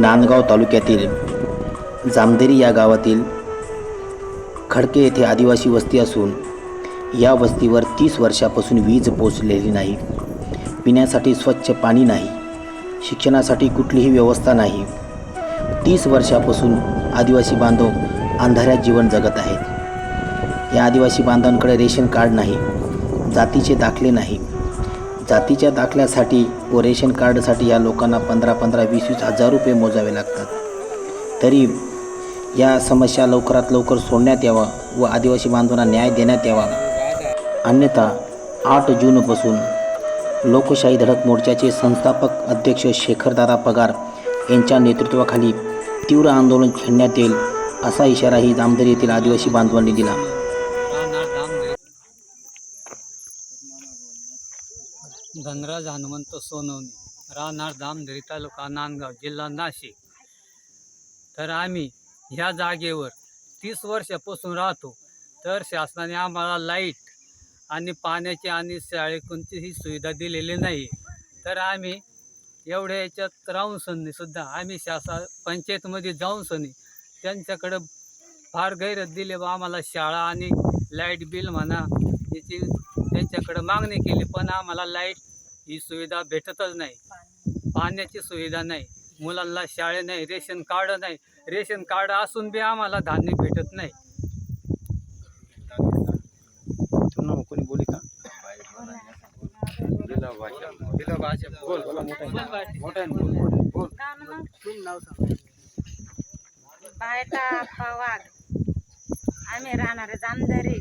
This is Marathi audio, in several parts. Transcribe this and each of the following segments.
नांदगाव तालुक्यातील जामदेरी या गावातील खडके येथे आदिवासी वस्ती असून या वस्तीवर तीस वर्षापासून वीज पोचलेली नाही. पिण्यासाठी स्वच्छ पाणी नाही. शिक्षणासाठी कुठलीही व्यवस्था नाही. तीस वर्षापासून आदिवासी बांधव अंधाऱ्यात जीवन जगत आहेत. या आदिवासी बांधवांकडे रेशन कार्ड नाही. जातीचे दाखले नाही. जातीच्या दाखल्यासाठी व रेशन कार्डसाठी या लोकांना पंधरा पंधरा वीस वीस हजार रुपये मोजावे लागतात. तरी या समस्या लवकरात लवकर सोडण्यात यावा व आदिवासी बांधवांना न्याय देण्यात यावा. अन्यथा आठ जूनपासून लोकशाही धडक मोर्चाचे संस्थापक अध्यक्ष शेखरदादा पगार यांच्या नेतृत्वाखाली तीव्र आंदोलन छेडण्यात येईल असा इशाराही जामदर येथील आदिवासी बांधवांनी दिला. धनराज हनुमंत सोनवणे राहणार धामधरी तालुका नांदगाव जिल्हा नाशिक. तर आम्ही ह्या जागेवर तीस वर्षापासून राहतो. तर शासनाने आम्हाला लाइट आणि पाण्याची आणि शाळे कोणतीही सुविधा दिलेली नाही. तर आम्ही एवढ्या याच्यात राहून सुद्धा आम्ही शासा पंचायतमध्ये जाऊन सनी त्यांच्याकडं फार गैरत दिले बा आम्हाला शाळा आणि लाइट बिल म्हणा याची त्यांच्याकडं मागणी केली पण आम्हाला लाइट ही सुविधा भेटतच नाही. पाण्याची सुविधा नाही. मुलांना शाळे नाही रेशन कार्ड नाही. रेशन कार्ड असून बी आम्हाला धान्य भेटत नाही. कोणी बोली का? पवार. आम्ही राहणारे जामदरी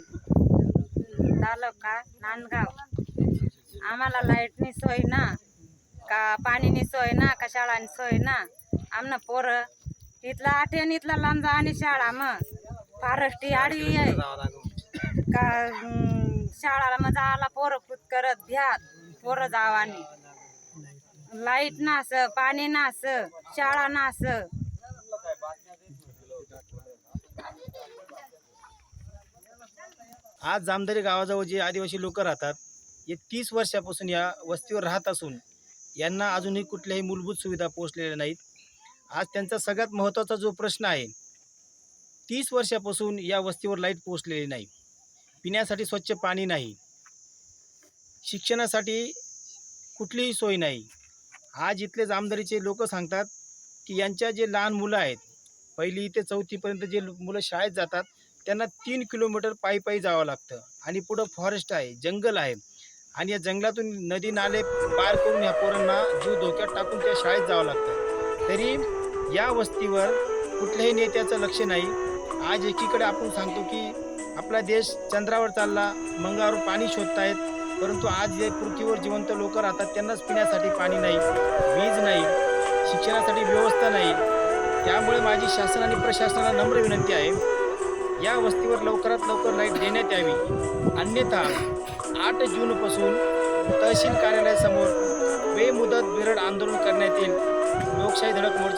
तालुका नांदगाव. आम्हाला लाईटनी सोय ना का पाणीनी सोय ना का शाळानी सोय ना? आमनं पोरं इथला आठ्यान इथला लांजा आणि शाळा मग. फारष्टी आडवी आहे. का शाळाला मग जायला पोरं खुद करत भ्या पोरं जावानी. लाइट नास पाणी नास शाळा नास. आज जामदरी गावाजवळ जे आदिवासी लोक राहतात तीस वर्षापासून या वस्तीवर राहत असून यांना अजूनही कुठल्याही मूलभूत सुविधा पोहोचलेल्या नाहीत. आज त्यांचा सगळ्यात महत्त्वाचा जो प्रश्न आहे तीस वर्षापासून या वस्तीवर लाइट पोहोचलेली नाही. पिण्यासाठी स्वच्छ पाणी नाही. शिक्षणासाठी कुठलीही सोय नाही. आज इथले आमदारीचे लोक सांगतात की यांच्या जे लहान मुलं आहेत पहिली ते चौथीपर्यंत जे मुलं शाळेत जातात त्यांना तीन किलोमीटर पायी पायी जावं लागतं. आणि पुढं फॉरेस्ट आहे जंगल आहे. आणि या जंगलातून नदी नाले पार करून या पोरांना जीव धोक्यात टाकून त्या शाळेत जावं लागतं. तरी या वस्तीवर कुठल्याही नेत्याचं लक्ष नाही. आज एकीकडे आपण सांगतो की आपला देश चंद्रावर चालला मंगळावर पाणी शोधतायत परंतु आज जे पृथ्वीवर जिवंत लोक राहतात त्यांनाच पिण्यासाठी पाणी नाही वीज नाही शिक्षणासाठी व्यवस्था नाही. त्यामुळे माझी शासन आणि प्रशासनाला नम्र विनंती आहे. या वस्तीवर लवकरात लवकर लाइट देण्यात यावी. अन्यथा आठ जूनपासून तहसील कार्यालयासमोर बेमुदत बिरड आंदोलन करण्यात येईल. लोकशाही धडक मोर्चा